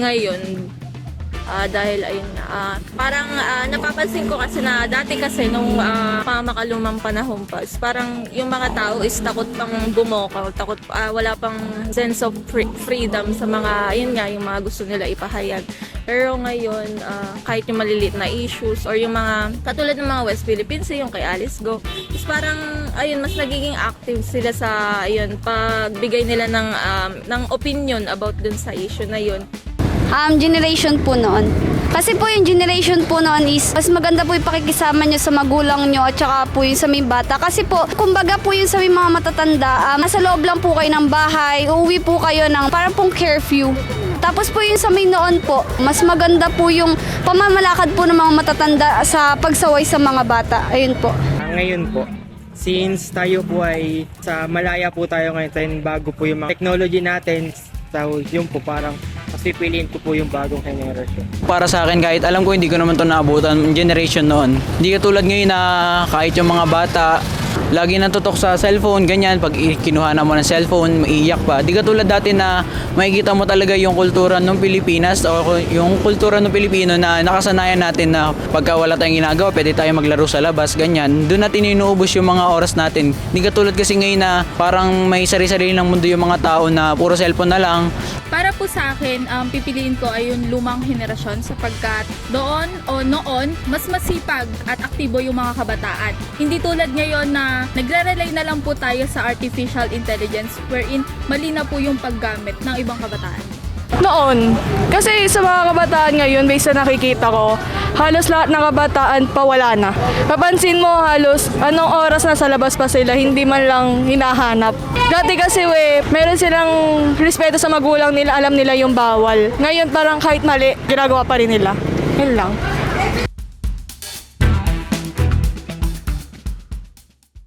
ngayon, ah, dahil ayun ah, parang ah, napapansin ko kasi na dati kasi nung uh, pamakalumang panahon pa, parang yung mga tao is takot pang bumokaw, takot, ah, wala pang sense of free- freedom sa mga, ayun nga, yung mga gusto nila ipahayag. Pero ngayon, ah, kahit yung maliliit na issues or yung mga, katulad ng mga West Philippines, yung kay Alice Go, is parang, ayun, mas nagiging active sila sa, ayun, pagbigay nila ng, um, ng opinion about dun sa issue na yun. Um, generation po noon. Kasi po yung generation po noon is mas maganda po yung pakikisama nyo sa magulang nyo at saka po yung sa may bata. Kasi po, kumbaga po yung sa may mga matatanda, um, nasa loob lang po kayo ng bahay, uuwi po kayo ng parang pong curfew. Tapos po yung sa may noon po, mas maganda po yung pamamalakad po ng mga matatanda sa pagsaway sa mga bata. Ayun po. Ah, ngayon po, since tayo po ay sa malaya po tayo ngayon, bago po yung mga technology natin, so yun po parang pipiliin ko po yung bagong generation. Para sa akin, kahit alam ko hindi ko naman to naabutan yung generation noon. Hindi katulad ngayon na kahit yung mga bata, lagi natutok sa cellphone, ganyan, pag kinuha na mo ng cellphone, maiiyak pa. Di katulad dati na makikita mo talaga yung kultura ng Pilipinas o yung kultura ng Pilipino na nakasanayan natin na pagka wala tayong ginagawa, pwede tayo maglaro sa labas, ganyan. Doon natin inuubos yung mga oras natin. Di katulad kasi ngayon na parang may sarili-sarili ng mundo yung mga tao na puro cellphone na lang, Para po sa akin, um, pipiliin ko ay yung lumang henerasyon sapagkat doon o noon, mas masipag at aktibo yung mga kabataan. Hindi tulad ngayon na nagre-rely na lang po tayo sa artificial intelligence wherein mali na po yung paggamit ng ibang kabataan. Noon, kasi sa mga kabataan ngayon, based sa nakikita ko, halos lahat ng kabataan pawala na. Papansin mo halos anong oras na sa labas pa sila, hindi man lang hinahanap. Dati kasi we, meron silang respeto sa magulang nila, alam nila yung bawal. Ngayon parang kahit mali, ginagawa pa rin nila. Yun lang.